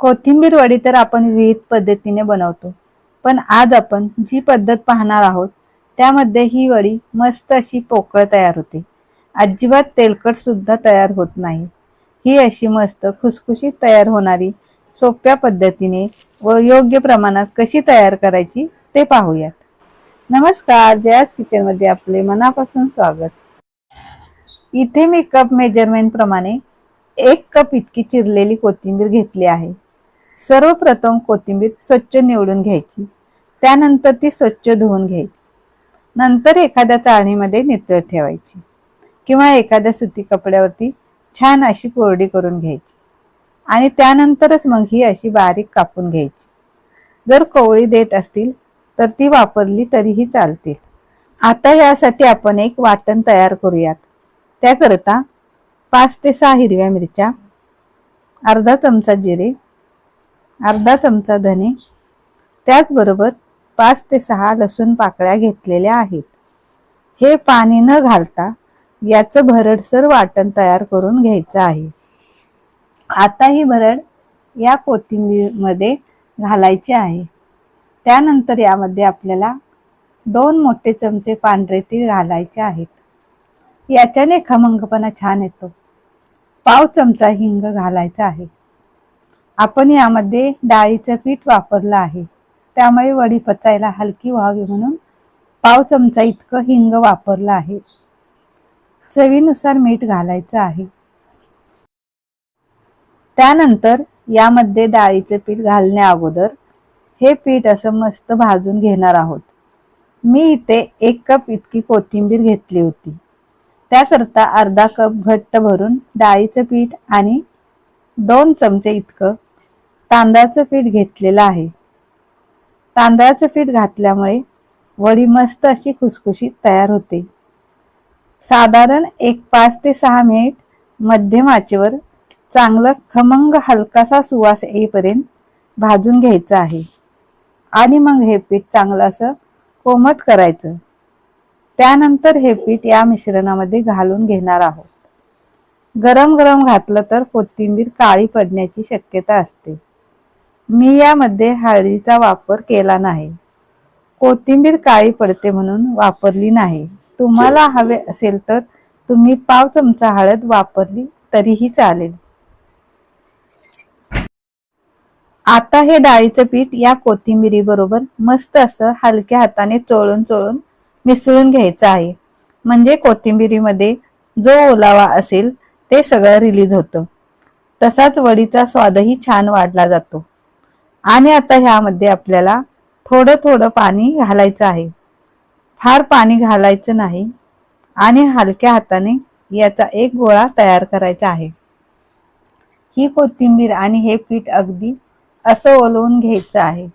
कोथिंबीर वडी तर आपण विविध पद्धतीने बनवतो. पण आज आपण जी पद्धत पाहणार आहोत त्यामध्ये ही वडी मस्त अशी पोकळ तयार होते. अजिबात तेलकट सुद्धा तयार होत नाही. ही अशी मस्त खुसखुशीत तयार होणारी सोप्या पद्धतीने व योग्य प्रमाणात कशी तयार करायची ते पाहूयात. नमस्कार जयाज किचनमध्ये आपले मनापासून स्वागत. इथे मी कप मेजरमेंट प्रमाणे एक कप इतकी चिरलेली कोथिंबीर घेतली आहे. सर्वप्रथम कोथिंबीर स्वच्छ निवडून घ्यायची. त्यानंतर ती स्वच्छ धुवून घ्यायची. नंतर एखाद्या चाळणीमध्ये नितळ ठेवायची किंवा एखाद्या सुती कपड्यावरती छान अशी कोरडी करून घ्यायची. आणि त्यानंतरच मग ही अशी बारीक कापून घ्यायची. जर कोवळी देत असतील तर ती वापरली तरीही चालते आता यासाठी आपण एक वाटण तयार करूयात. त्याकरता पाच ते सहा हिरव्या मिरच्या अर्धा चमचा जिरे अर्धा चमचा धने त्याचबरोबर पाच ते सहा लसूण पाकळ्या घेतलेल्या आहेत. हे पाणी न घालता याचं भरडसर वाटण तयार करून घ्यायचं आहे. आता ही भरड या कोथिंबीरमध्ये घालायची आहे. त्यानंतर यामध्ये आपल्याला दोन मोठे चमचे पांढरे तीळ घालायचे आहेत. याच्याने खमंगपणा छान येतो. पाव चमचा हिंग घालायचा आहे. आपण यामध्ये डाळीचं पीठ वापरलं आहे. त्यामुळे वडी पचायला हलकी व्हावी म्हणून पाव चमचा इतकं हिंग वापरलं आहे. चवीनुसार मीठ घालायचं आहे. त्यानंतर यामध्ये डाळीचे पीठ घालण्या अगोदर हे पीठ असं मस्त भाजून घेणार आहोत. मी इथे एक कप इतकी कोथिंबीर घेतली होती. त्याकरता अर्धा कप घट्ट भरून डाळीचं पीठ आणि दोन चमचे इतकं तांदळाचं पीठ घेतलेलं आहे. तांदळाचं पीठ घातल्यामुळे वडी मस्त अशी खुसखुशीत तयार होते. साधारण एक पाच ते सहा मिनिट मध्यम आचेवर चांगलं खमंग हलकासा सुवास येईपर्यंत भाजून घ्यायचं आहे. आणि मग हे पीठ चांगलं असं कोमट करायचं. त्यानंतर हे पीठ या मिश्रणामध्ये घालून घेणार आहोत. गरम गरम घातलं तर कोथिंबीर काळी पडण्याची शक्यता असते. मी यामध्ये हळदीचा वापर केला नाही. कोथिंबीर काळी पडते म्हणून वापरली नाही. तुम्हाला हवे असेल तर तुम्ही पाव चमचा हळद वापरली तरीही चालेल. आता हे डाळीचं पीठ या कोथिंबिरी बरोबर मस्त असं हलक्या हाताने चोळून चोळून मिसळून घ्यायचं आहे. म्हणजे कोथिंबिरीमध्ये जो ओलावा असेल ते सगळं रिलीज होतं. तसाच वडीचा स्वादही छान वाढला जातो. आणि आता ह्यामध्ये आपल्याला थोडं थोडं पाणी घालायचं आहे. फार पाणी घालायचं नाही आणि हलक्या हाताने याचा एक गोळा तयार करायचा आहे. ही कोथिंबीर आणि हे पीठ अगदी असं ओलवून घ्यायचं आहे.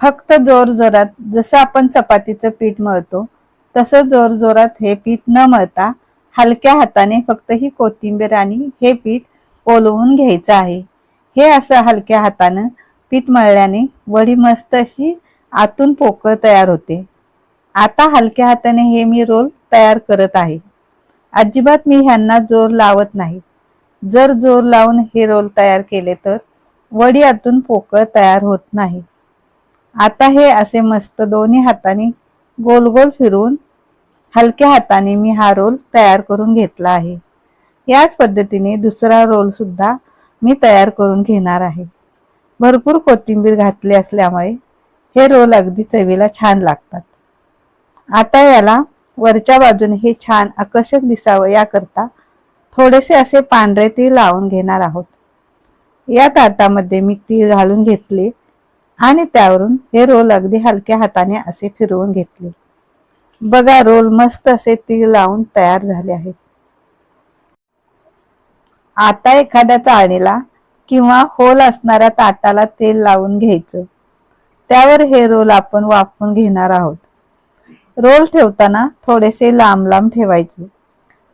फक्त जोर जोरात जसं आपण चपातीचं पीठ मळतो तसं जोर जोरात हे पीठ न मळता हलक्या हाताने फक्त ही कोथिंबीर आणि हे पीठ ओलवून घ्यायचं आहे. हे असं हलक्या हातानं पीठ मळल्याने वडी मस्त अशी आतून पोकळ तयार होते. आता हलक्या हाताने हे मी रोल तयार करत आहे. अजिबात मी ह्यांना जोर लावत नाही. जर जोर लावून हे रोल तयार केले तर वडी आतून पोकळ तयार होत नाही. आता हे असे मस्त दोन्ही हाताने गोल गोल फिरवून हलक्या हाताने मी हा रोल तयार करून घेतला आहे. याच पद्धतीने दुसरा रोल सुद्धा मी तयार करून घेणार आहे. भरपूर कोथिंबीर घातली असल्यामुळे हे रोल अगदी चवीला छान लागतात. आता याला वरच्या बाजूने हे छान आकर्षक दिसावं याकरता थोडेसे असे पांढरे तीळ लावून घेणार आहोत. या ताटामध्ये मी तीळ घालून घेतले आणि त्यावरून हे रोल अगदी हलक्या हाताने असे फिरवून घेतले. बघा रोल मस्त असे तीळ लावून तयार झाले आहेत. आता एखाद्या चाळणीला किंवा होल असणाऱ्या ताटाला तेल लावून घ्यायचं. त्यावर हे रोल आपण वाफवून घेणार आहोत. रोल ठेवताना थोडेसे लांब लांब ठेवायचे.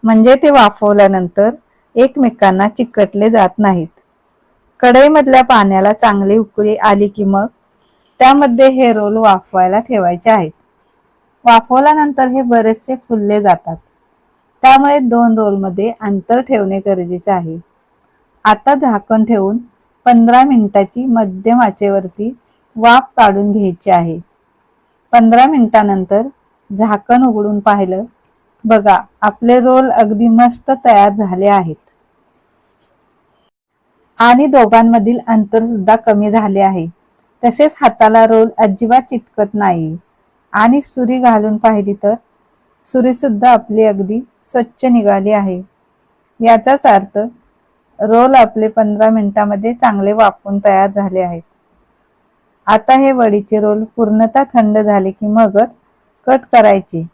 म्हणजे ते वाफवल्यानंतर एकमेकांना चिकटले जात नाहीत. कढईमधल्या पाण्याला चांगली उकळी आली की मग त्यामध्ये हे रोल वाफवायला ठेवायचे आहेत. वाफवल्यानंतर हे बरेचसे फुलले जातात. त्यामुळे दोन रोलमध्ये अंतर ठेवणे गरजेचे आहे. आता झाकण ठेवून पंधरा मिनिटाची मध्यम आचेवरती वाफ काढून घ्यायची आहे. पंधरा मिनिटानंतर झाकण उघडून पाहिलं बघा आपले रोल अगदी मस्त तयार झाले आहेत. आणि दोघांमधील अंतर सुद्धा कमी झाले आहे. तसेच हाताला रोल अजिबात चिटकत नाही. आणि सुरी घालून पाहिली तर सुरी सुद्धा आपली अगदी स्वच्छ निघाली आहे. याचाच अर्थ रोल आपले पंधरा मिनिटामध्ये चांगले वाफून तयार झाले आहेत. आता हे वडीचे रोल पूर्णतः थंड झाले की मगच कट करायचे.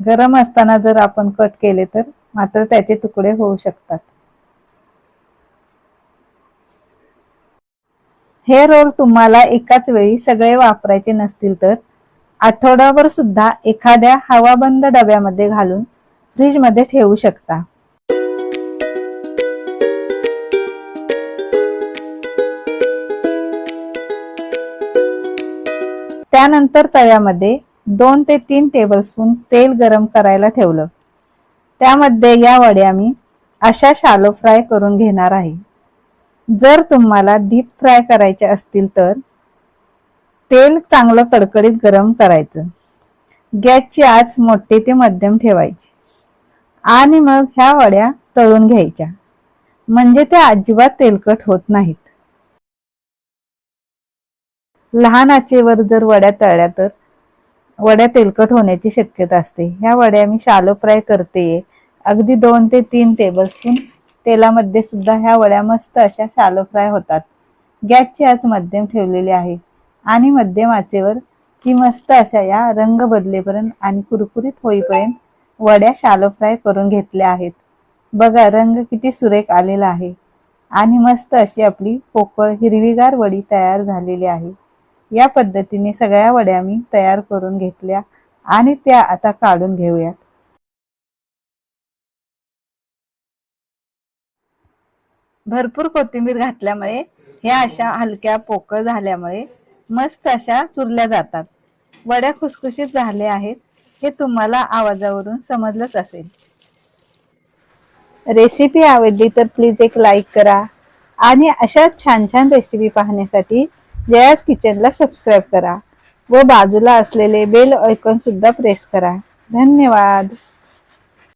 गरम असताना जर आपण कट केले तर मात्र त्याचे तुकडे होऊ शकतात. हे रोल तुम्हाला एकाच वेळी सगळे वापरायचे नसतील तर आठवड्यावर सुद्धा एखाद्या हवाबंद डब्यामध्ये घालून फ्रीजमध्ये ठेवू शकता. त्यानंतर तव्यामध्ये दोन ते तीन टेबलस्पून तेल गरम करायला ठेवलं. त्यामध्ये या वड्या मी अशा शालो फ्राय करून घेणार आहे. जर तुम्हाला डीप फ्राय करायचे असतील तर तेल चांगलं कडकडीत गरम करायचं. गॅसची आच मोठी ते मध्यम ठेवायची. आणि मग ह्या वड्या तळून घ्यायच्या. म्हणजे त्या अजिबात तेलकट होत नाहीत. लहान आचेवर जर वड्या तळल्या तर? वड्या तेलकट होण्याची शक्यता असते. ह्या वड्या मी शालो फ्राय करते. अगदी दोन ते तीन टेबलस्पून तेलामध्ये सुद्धा ह्या वड्या मस्त अशा शालो फ्राय होतात. गॅसची आज मध्यम ठेवलेली आहे. आणि मध्यम आचेवर ती मस्त अशा या रंग बदलेपर्यंत आणि कुरकुरीत होईपर्यंत वड्या शालो फ्राय करून घेतल्या आहेत. बघा रंग किती सुरेख आलेला आहे. आणि मस्त अशी आपली पोकळ हिरवीगार वडी तयार झालेली आहे. या पद्धतीने सगळ्या वड्या मी तयार करून घेतल्या आणि त्या आता काढून घेऊयात. भरपूर कोथिंबीर घातल्यामुळे ह्या अशा हलक्या पोकळ झाल्यामुळे मस्त अशा चुरल्या जातात. वड्या खुसखुशीत झाल्या आहेत. हे तुम्हाला आवाजावरून समजलंच असेल. रेसिपी आवडली तर प्लीज एक लाईक करा आणि अशाच छान छान रेसिपी पाहण्यासाठी जयाज किचनला सबस्क्राईब करा व बाजूला असलेले बेल आयकॉन सुद्धा प्रेस करा. धन्यवाद.